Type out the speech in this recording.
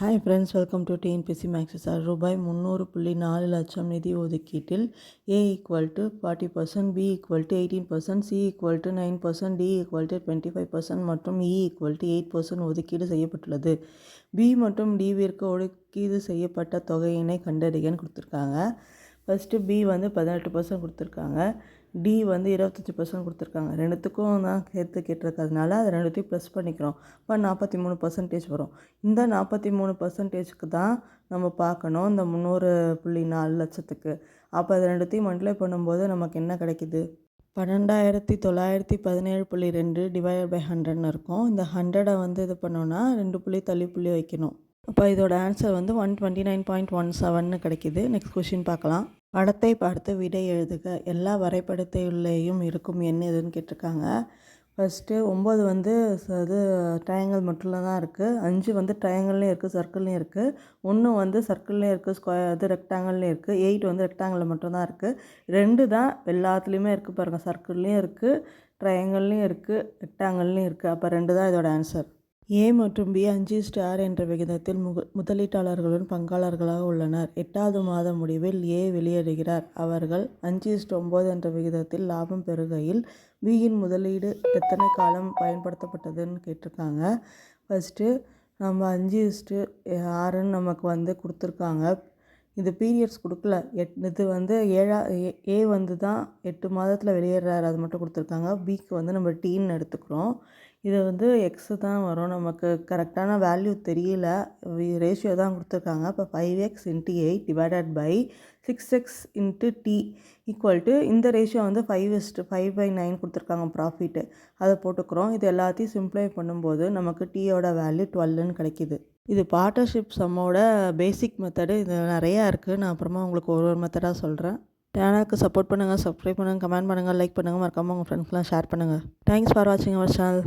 Hi friends welcome to TNPSC maths sir ரூபாய் முந்நூறு புள்ளி நாலு லட்சம் நிதி ஒதுக்கீட்டில் A equal to forty percent B equal to eighteen percent C equal to nine percent D equal to twenty five percent மற்றும் E equal to eight percent ஒதுக்கீடு செய்யப்பட்டுள்ளது. பி மற்றும் டிவிற்கு ஒதுக்கீடு செய்யப்பட்ட தொகையினை கண்டறியன்னு கொடுத்துருக்காங்க. ஃபஸ்ட்டு பி வந்து பதினெட்டு பர்சன்ட் கொடுத்துருக்காங்க. டி வந்து இருபத்தஞ்சி பர்சன்ட் கொடுத்துருக்காங்க. ரெண்டுத்துக்கும் தான் சேர்த்து கேட்டிருக்கிறதுனால அது ரெண்டுத்தையும் ப்ளஸ் பண்ணிக்கிறோம். இப்போ நாற்பத்தி மூணு பர்சன்டேஜ் வரும். இந்த நாற்பத்தி மூணு பர்சன்டேஜ்க்கு தான் நம்ம பார்க்கணும். இந்த முந்நூறு புள்ளி நாலு லட்சத்துக்கு. அப்போ அது ரெண்டுத்தையும் மல்டிப்ளை பண்ணும்போது நமக்கு என்ன கிடைக்குது? பன்னெண்டாயிரத்தி தொள்ளாயிரத்தி பதினேழு புள்ளி ரெண்டு டிவைட் பை ஹண்ட்ரட்னு இருக்கும். இந்த ஹண்ட்ரடை வந்து இது பண்ணோன்னா ரெண்டு புள்ளி தள்ளி புள்ளி வைக்கணும். அப்போ இதோட ஆன்சர் வந்து one twenty nine point one செவன்னு கிடைக்கிது. நெக்ஸ்ட் கொஷின் பார்க்கலாம். படத்தை பார்த்து விடை எழுதுக. எல்லா வரைபடத்திலேயும் இருக்கும் எண் எதுன்னு கேட்டிருக்காங்க. ஃபஸ்ட்டு ஒம்பது வந்து இது ட்ரையாங்கிள் மட்டும் தான் இருக்குது அஞ்சு வந்து ட்ரையாங்கிள்லேயும் இருக்குது சர்க்கிள்லேயும் இருக்குது ஒன்று வந்து சர்க்கிள்லேயும் இருக்குது ஸ்கொயர் இது ரெக்டாங்கிள்லேயும் இருக்குது எயிட் வந்து ரெக்டாங்கிளில் மட்டும்தான் இருக்குது ரெண்டு தான் எல்லாத்துலேயுமே இருக்குது பாருங்கள் சர்க்கிள்லேயும் இருக்குது ட்ரையாங்கிள்லேயும் இருக்குது ரெக்டாங்கிள்லேயும் இருக்குது அப்போ ரெண்டு தான் இதோட ஆன்சர் ஏ மற்றும் பி அஞ்சு ஸ்டார் என்ற விகிதத்தில் முக முதலீட்டாளர்களுடன் பங்காளர்களாக உள்ளனர். எட்டாவது மாத முடிவில் ஏ வெளியேறுகிறார். அவர்கள் அஞ்சு இஸ்ட் ஒம்பது என்ற விகிதத்தில் லாபம் பெறுகையில் பியின் முதலீடு எத்தனை காலம் பயன்படுத்தப்பட்டதுன்னு கேட்டிருக்காங்க. ஃபஸ்ட்டு நம்ம அஞ்சு இஸ்ட்டு ஆறுன்னு நமக்கு வந்து கொடுத்துருக்காங்க. இது பீரியட்ஸ் கொடுக்கல. எட் இது வந்து ஏழா ஏ வந்து தான் எட்டு மாதத்தில் வெளியேறாரு. அது மட்டும் கொடுத்துருக்காங்க. பிக்கு வந்து நம்ம டீன்னு எடுத்துக்கிறோம். இது வந்து எக்ஸு தான் வரும். நமக்கு கரெக்டான வேல்யூ தெரியல. ரேஷியோ தான் கொடுத்துருக்காங்க. இப்போ five X into eight divided by six X into D equal to இந்த ரேஷியோ வந்து five is to five by nine கொடுத்துருக்காங்க ப்ராஃபிட்டு அதை போட்டுக்கிறோம். இது எல்லாத்தையும் சிம்ப்ளை பண்ணும்போது நமக்கு டீயோட வேல்யூ டுவெல்லுன்னு கிடைக்கிது. இது பார்ட்னர்ஷிப் சம்மோட பேசிக் மெத்தடு இது நிறையா இருக்குது நான் அப்புறமா உங்களுக்கு ஒரு ஒரு மெத்தடாக சொல்கிறேன் சேனலுக்கு சப்போர்ட் பண்ணுங்கள் சப்ஸ்கிரைப் பண்ணுங்கள் கமெண்ட் பண்ணுங்கள் லைக் பண்ணுங்கள் மறக்காமல் உங்கள் ஃப்ரெண்ட்ஸ்லாம் ஷேர் பண்ணுங்கள் தேங்க்ஸ் ஃபார் வாட்சிங் அவர் சேனல்